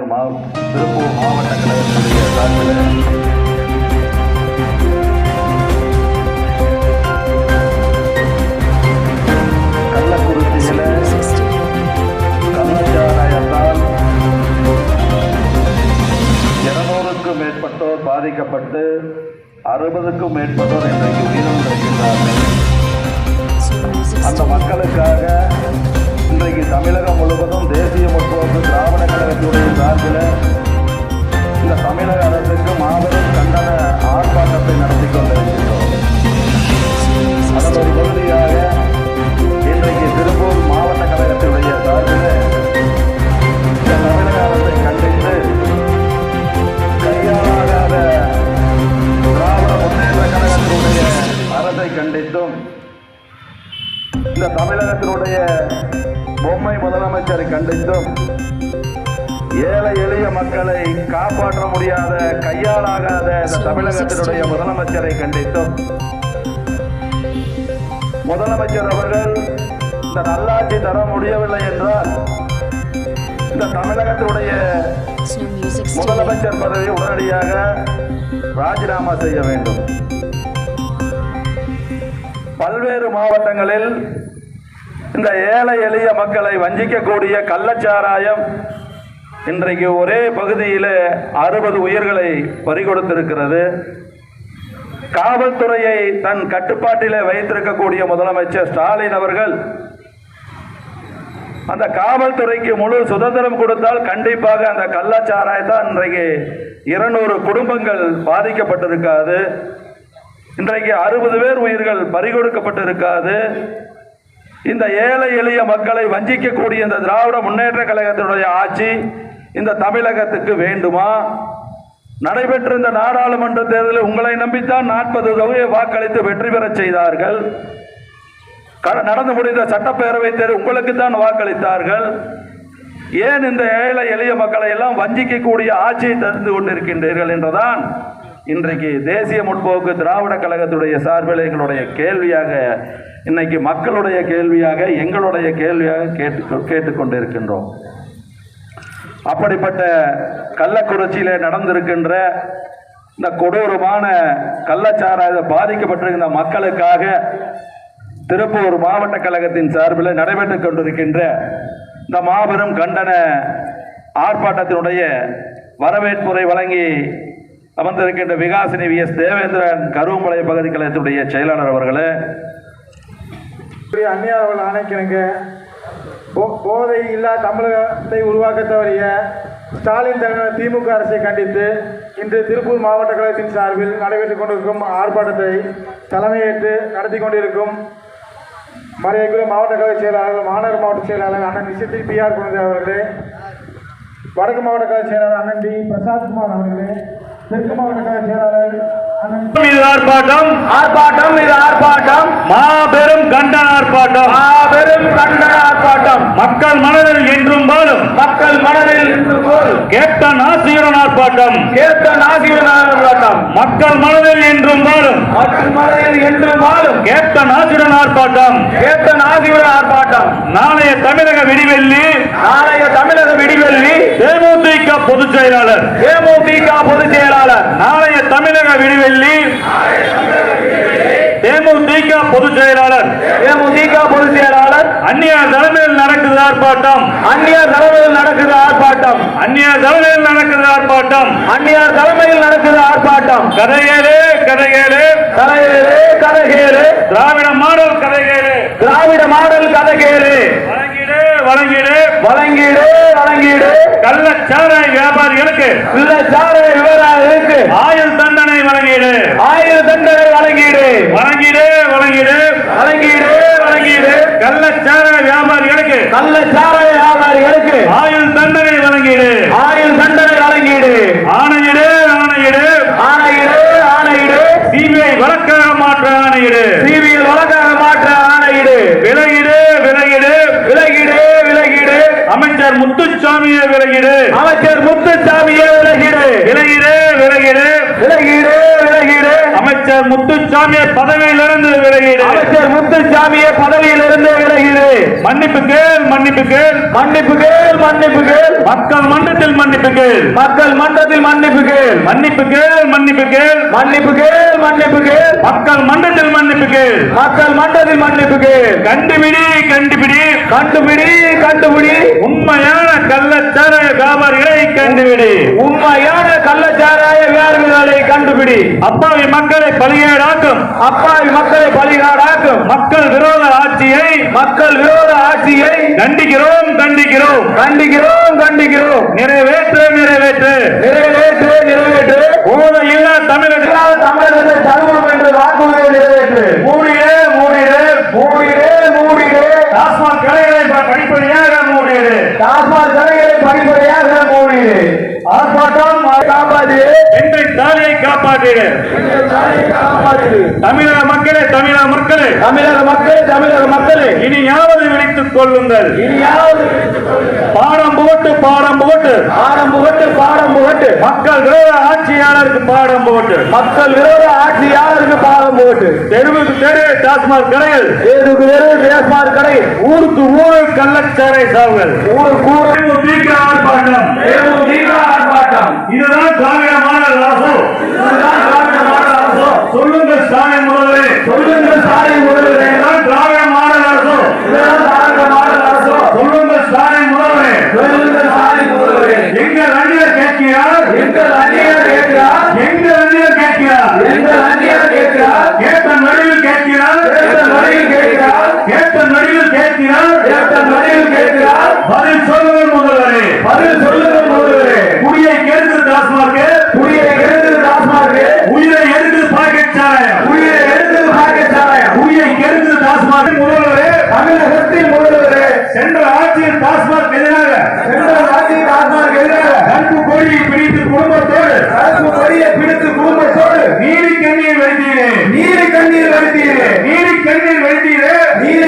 கலைஞர் மாவட்ட திருப்பூர் மாவட்ட கலைஞருடைய சார்பில் கள்ளக்குறிச்சியில கள்ளச்சாராயத்தால் இருநூறுக்கும் மேற்பட்டோர் பாதிக்கப்பட்டு அறுபதுக்கும் மேற்பட்டோர் இன்றைக்கு உயிரிழந்திருக்கின்றார்கள். அந்த மக்களுக்காக இன்றைக்கு தமிழகம் முழுவதும் தேசிய முற்போக்கு திராவிட கழகத்துடைய சார்பில் தமிழகத்தினுடைய பொம்மை முதலமைச்சரை கண்டித்தும் ஏழை எளிய மக்களை காப்பாற்ற முடியாத கையாளாகாத இந்த தமிழகத்தினுடைய முதலமைச்சரை கண்டித்தும் முதலமைச்சர் அவர்கள் இந்த நல்லாட்சி தர முடியவில்லை என்றால் இந்த தமிழகத்தினுடைய. முதலமைச்சர் பதவி உடனடியாக ராஜினாமா செய்ய வேண்டும் பல்வேறு மாவட்டங்களில் இந்த ஏழை எளிய மக்களை வஞ்சிக்கக்கூடிய கள்ளச்சாராயம் இன்றைக்கு ஒரே பகுதியில் அறுபது உயிர்களை பறிகொடுத்திருக்கிறது. காவல்துறையை தன் கட்டுப்பாட்டிலே வைத்திருக்கக்கூடிய முதலமைச்சர் ஸ்டாலின் அவர்கள் அந்த காவல்துறைக்கு முழு சுதந்திரம் கொடுத்தால் கண்டிப்பாக அந்த கள்ளச்சாராயத்தான் இன்றைக்கு இருநூறு குடும்பங்கள் பாதிக்கப்பட்டிருக்காது. இன்றைக்கு அறுபது பேர் உயிர்கள் பறிகொடுக்கப்பட்டிருக்காது. இந்த ஏழை எளிய மக்களை வஞ்சிக்கக்கூடிய இந்த திராவிட முன்னேற்ற கழகத்தினுடைய ஆட்சி இந்த தமிழகத்துக்கு வேண்டுமா? நடைபெற்ற இந்த நாடாளுமன்ற தேர்தலில் உங்களை நம்பித்தான் நாற்பது தொகையை வாக்களித்து வெற்றி பெறச் செய்தார்கள். நடந்து முடிந்த சட்டப்பேரவை தேர்வு உங்களுக்கு தான் வாக்களித்தார்கள். ஏன் இந்த ஏழை எளிய மக்களை எல்லாம் வஞ்சிக்கக்கூடிய ஆட்சியை தந்து கொண்டிருக்கின்றீர்கள் என்றுதான் இன்றைக்கு தேசிய முற்போக்கு திராவிட கழகத்துடைய சார்பில் எங்களுடைய கேள்வியாக இன்னைக்கு மக்களுடைய கேள்வியாக எங்களுடைய கேள்வியாக கேட்டு கேட்டுக்கொண்டிருக்கின்றோம். அப்படிப்பட்ட கள்ளக்குறிச்சியிலே நடந்திருக்கின்ற இந்த கொடூரமான கள்ளச்சாராய பாதிக்கப்பட்டிருக்கின்ற மக்களுக்காக திருப்பூர் மாவட்ட கழகத்தின் சார்பில் நடைபெற்று கொண்டிருக்கின்ற இந்த மாபெரும் கண்டன ஆர்ப்பாட்டத்தினுடைய வரவேற்புரை வழங்கி அமர்ந்திருக்கின்ற விகாசினி வி எஸ் தேவேந்திரன் கருவம்பாளைய பகுதிக்கழகத்துடைய செயலாளர் அவர்களே. பெரிய அந்நியார் அவர்கள் ஆணைக்கிணங்க போதை இல்லா தமிழகத்தை உருவாக்க தவறிய ஸ்டாலின் தலைமையிலான திமுக அரசை கண்டித்து இன்று திருப்பூர் மாவட்ட கழகத்தின் சார்பில் நடைபெற்றுக் கொண்டிருக்கும் ஆர்ப்பாட்டத்தை தலைமையேற்று நடத்தி கொண்டிருக்கும் மரியாதைக்குரிய மாவட்ட கழக செயலாளர் மாநகர மாவட்ட செயலாளர் அண்ணன் நிஷித்தி பி ஆர் குழந்தை அவர்களே வடக்கு மாவட்ட கழக செயலாளர் அண்ணன் டி. பிரசாத் குமார் அவர்களே தெற்கு மாவட்ட செயலாளர் இது ஆர்ப்பாட்டம். ஆர்ப்பாட்டம் இது ஆர்ப்பாட்டம். மாபெரும் கண்டன ஆர்ப்பாட்டம். மாபெரும் கண்டன ஆர்ப்பாட்டம். மக்கள் மனதில் என்றும் வாழும். மக்கள் மனதில் இன்று போல் கேப்டன் ஆசிரியர் ஆர்ப்பாட்டம். கேட்ட நாசிவன் ஆர்ப்பாட்டம். மக்கள் மனதில் என்றும் வாழும். மக்கள் மனதில் என்று வாழும். கேப்டன் ஆசிரியர் ஆர்ப்பாட்டம். கேட்ட நாசிவன் ஆர்ப்பாட்டம். நாளைய தமிழக விடிவெள்ளி நாளைய தமிழக விடிவெள்ளி தேமுதிக பொதுச் செயலாளர். தேமுதிக பொதுச் செயலாளர். நாளைய தமிழக விடிவெள்ளி. தேமுதிக பொதுச் செயலாளர். தேமுதிக பொதுச் செயலாளர். அந்நியார் தலைமையில் நடக்குது ஆர்ப்பாட்டம். அந்நியார் தலைமையில் நடக்குது ஆர்ப்பாட்டம். அந்நியார் தலைமையில் நடக்குது ஆர்ப்பாட்டம். அந்நியார் தலைமையில் நடக்குது ஆர்ப்பாட்டம். கதையேறு கதையேறு கதைகேறு திராவிட மாடல் கதையேறு திராவிட மாடல் கதைகேறு வழங்கிடு வழங்கிடு. வழங்கீடு வழங்கீடு. கள்ளச்சாராய வியாபாரிகளுக்கு. விவரம் இருக்கு ஆயுள் தண்டனை வழங்கிடு. ஆயிரம் தண்டனை வழங்கீடு. வழங்கிடு வழங்கிடு. வழங்கீடு வழங்கீடு. கள்ளச்சாராய வியாபாரிகளுக்கு. சார வியாபாரிகளுக்கு. ஆயுள் தண்டனை வழங்கிடு. அமைச்சர் முத்துச்சாமியை விலகிடு. அமைச்சர் முத்துசாமியே விலகிடு. விலகிடு விலகிடு. விலகிடு விலகிடு. அமைச்சர் முத்துச்சாமியை பதவியிலிருந்து விலகிடு. அமைச்சர் முத்துசாமியே பதவியிலிருந்து மன்னிப்பு கேள் மன்னிப்பு கேள். மன்னிப்பு கேள் மன்னிப்பு கேள். மக்கள் மன்றத்தில் மன்னிப்பு கேள். மக்கள் மன்றத்தில் மன்னிப்பு கேள். மன்னிப்பு கேள் மன்னிப்பு கேள். மன்னிப்பு கேள் மன்னிப்பு கேள். மக்கள் மன்றத்தில் மன்னிப்பு கேள். மக்கள் மன்றத்தில் மன்னிப்பு கேள். கண்டுபிடி கண்டுபிடி. கண்டுபிடி கண்டுபிடி. உண்மையான கள்ளச்சாராய வியாபாரிகளை கண்டுபிடி. உண்மையான கள்ளச்சாராய வியாபாரிகளை கண்டுபிடி. அப்பாவி மக்களை பலிகேடாக்கும். அப்பாவி மக்களை பலிகாடாக்கும். மக்கள் விரோத ஆட்சியை மக்கள் விரோத ஆட்சியை கண்டிக்கிறோம் கண்டிக்கிறோம் கண்டிக்கிறோம் கண்டிக்கிறோம் நிறைவேற்று நிறைவேற்று. நிறைவேற்று நிறைவேற்று. போதை இல்லா தமிழக தமிழகத்தை தருவோம் என்று வாக்குறுதியை நிறைவேற்று. மூடிடு மூடிடு. மூடிடு மூடிடு. டாஸ்மாக் கடைகளை படிப்படியாக மூடிடு. டாஸ்மாக் கடைகளை படிப்படியாக மூடிடு. ஆர்ப்பாட்டம் காப்பாற்று பெண்கள் தாலியை காப்பாற்றிடு காப்பாற்று தமிழக மக்களே தமிழக மக்களே. தமிழக மக்கள் தமிழக மக்களே இனியாவது விழித்துக் கொள்ளுங்கள். இனியாவது பாடம் புகட்டு பாடம் புகட்டு. பாடம் புகட்டு பாடம் புகட்டு மக்கள் விரோத ஆட்சியாளருக்கு பாடம் புகட்டு. மக்கள் விரோத ஆட்சியாளருக்கு பாடம் புகட்டு தெருவுக்கு தெரு டாஸ்மாக் கடைகள். ஏதுக்கு வெறு தேஸ்மார் கடை ஊருக்கு ஊரு கள்ளச்சாரை சாவுகள். ஊர். கூற தீவிர ஆர்ப்பாட்டம் இதுதான் திராவிட மாடல் சொல்லுங்கள் ஸ்டாலின் முதல்வரே. சொல்லுங்கள் டாஸ்மாக் முதல்வரே தமிழகத்தில் முதல்வரே சென்ற ஆட்சியில் டாஸ்மாக் எதிராக சென்ற ஆட்சியில் டாஸ்மாக் எதிராக கருப்பு கொடியை பிடித்து குடும்பத்தோடு கருப்பு கொடியை பிடித்து குடும்பத்தோடு நீதி கண்ணீர் வழித்தீரே நீதி கண்ணீர் வழித்தீரே நீதி கண்ணீர் வழித்தீரே நீதி